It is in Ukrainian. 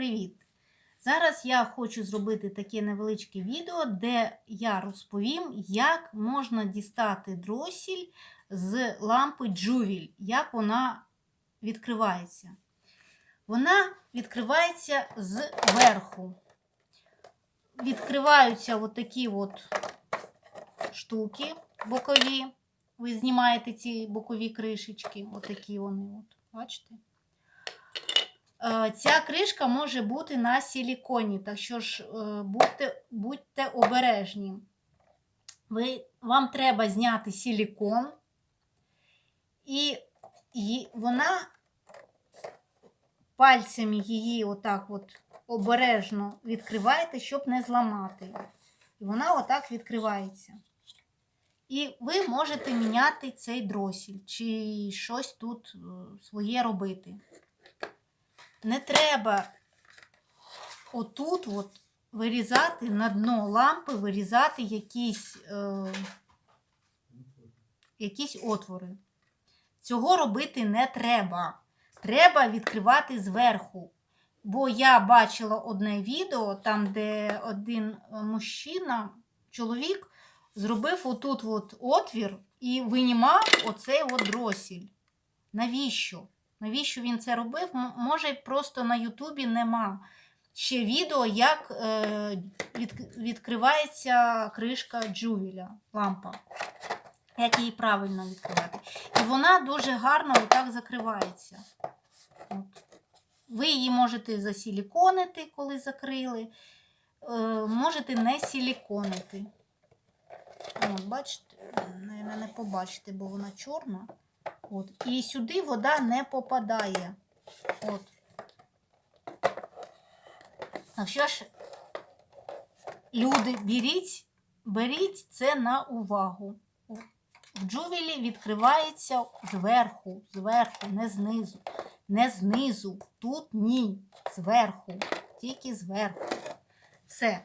привіт! Зараз я хочу зробити таке невеличке відео, де я розповім, як можна дістати дросіль з лампи Джувіль, як вона відкривається. Вона відкривається зверху. Відкриваються от такі от штуки бокові. Ви знімаєте ці бокові кришечки, отакі вони, от, бачите? Е, Ця кришка може бути на силіконі, так що ж е, будьте, будьте обережні. Ви, Вам треба зняти силікон, і, і вона пальцями її отак от обережно відкриваєте, щоб не зламати. І вона отак відкривається. І ви можете міняти цей дросіль, чи щось тут е, своє робити. Не треба отут от вирізати на дно лампи, вирізати якісь, е, якісь отвори. Цього робити не треба. Треба відкривати зверху. Бо я бачила одне відео, там, де один мужчина, чоловік, зробив отут от отвір і винімав оцей от дросіль. Навіщо? Навіщо він це робив? Може, просто на Ютубі нема ще відео, як е, від, відкривається кришка джувеля, лампа. Як її правильно відкривати. І вона дуже гарно отак закривається. От. Ви її можете засіліконити, коли закрили. Е, можете не силіконити. От, бачите, не побачите, бо вона чорна. От. І сюди вода не попадає. От. Так що ж, люди, беріть, беріть це на увагу. В джувелі відкривається зверху, зверху, не знизу. Не знизу. Тут ні. Зверху. Тільки зверху. Все.